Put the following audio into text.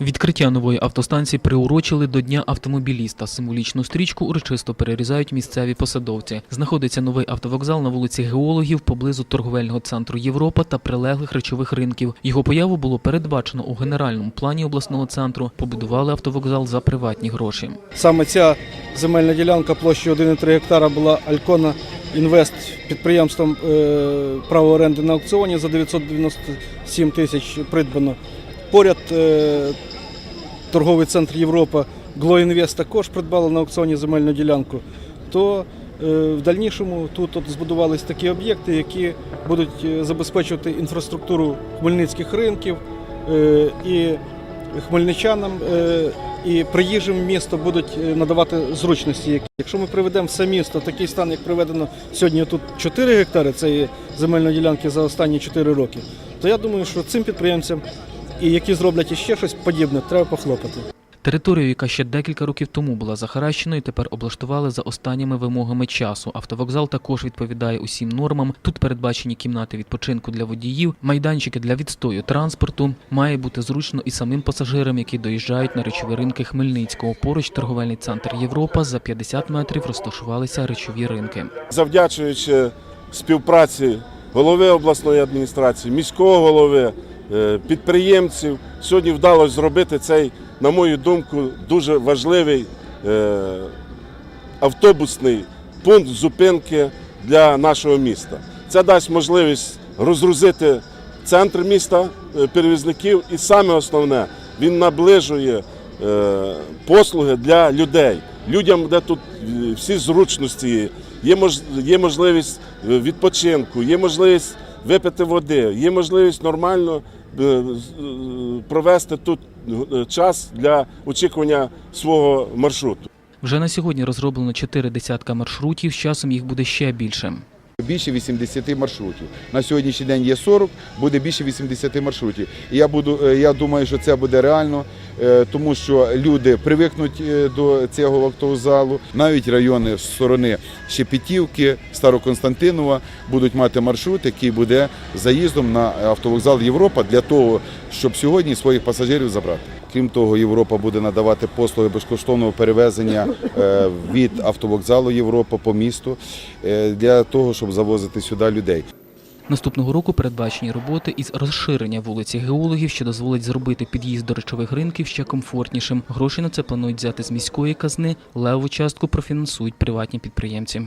Відкриття нової автостанції приурочили до Дня автомобіліста. Символічну стрічку урочисто перерізають місцеві посадовці. Знаходиться новий автовокзал на вулиці Геологів поблизу торговельного центру Європа та прилеглих речових ринків. Його появу було передбачено у генеральному плані обласного центру. Побудували автовокзал за приватні гроші. Саме ця земельна ділянка площею 1,3 гектара була Алькона Інвест підприємством е, право оренди на аукціоні за 997 тисяч придбано. Поряд е, торговий центр Європа Глоінвест також придбало на аукціоні земельну ділянку. То е, в дальнішому тут от збудувались такі об'єкти, які будуть е, забезпечувати інфраструктуру хмельницьких ринків і хмельничанам і приїжджим місто будуть надавати зручності. Якщо ми приведемо все місто такий стан, як приведено сьогодні тут 4 гектари цієї земельної ділянки за останні 4 роки, то я думаю, що цим підприємцям, і які зроблять іще щось подібне, треба похлопати. Територію, яка ще декілька років тому була захаращеною, тепер облаштували за останніми вимогами часу. Автовокзал також відповідає усім нормам. Тут передбачені кімнати відпочинку для водіїв, майданчики для відстою транспорту. Має бути зручно і самим пасажирам, які доїжджають на речові ринки Хмельницького. Поруч торговельний центр Європа за 50 метрів розташувалися речові ринки. завдячуючи співпраці голови обласної адміністрації, міського голови, підприємців, сьогодні вдалося зробити цей, на мою думку, дуже важливий е, автобусний пункт зупинки для нашого міста. Це дасть можливість розгрузити центр міста е, перевізників, і саме основне, він наближує е, послуги для людей. Людям, де тут е, всі зручності є, є, мож, є можливість е, відпочинку, є можливість випити води, є можливість нормально е, е, провести тут е, час для очікування свого маршруту. Вже на сьогодні розроблено чотири десятка маршрутів. З часом їх буде ще більше. Більше 80 маршрутів. На сьогоднішній день є 40, буде більше 80 маршрутів. І я, буду, е, я думаю, що це буде реально, е, тому що люди привикнуть е, до цього автовокзалу. Навіть райони з сторони Шепетівки, Староконстантинова будуть мати маршрут, який буде заїздом на автовокзал Європа для того, щоб сьогодні своїх пасажирів забрати. Крім того, Європа буде надавати послуги безкоштовного перевезення е, від автовокзалу Європа по місту е, для того, щоб завозити сюди людей. Наступного року передбачені роботи із розширення вулиці геологів, що дозволить зробити під'їзд до речових ринків ще комфортнішим. Гроші на це планують взяти з міської казни. Леву частку профінансують приватні підприємці.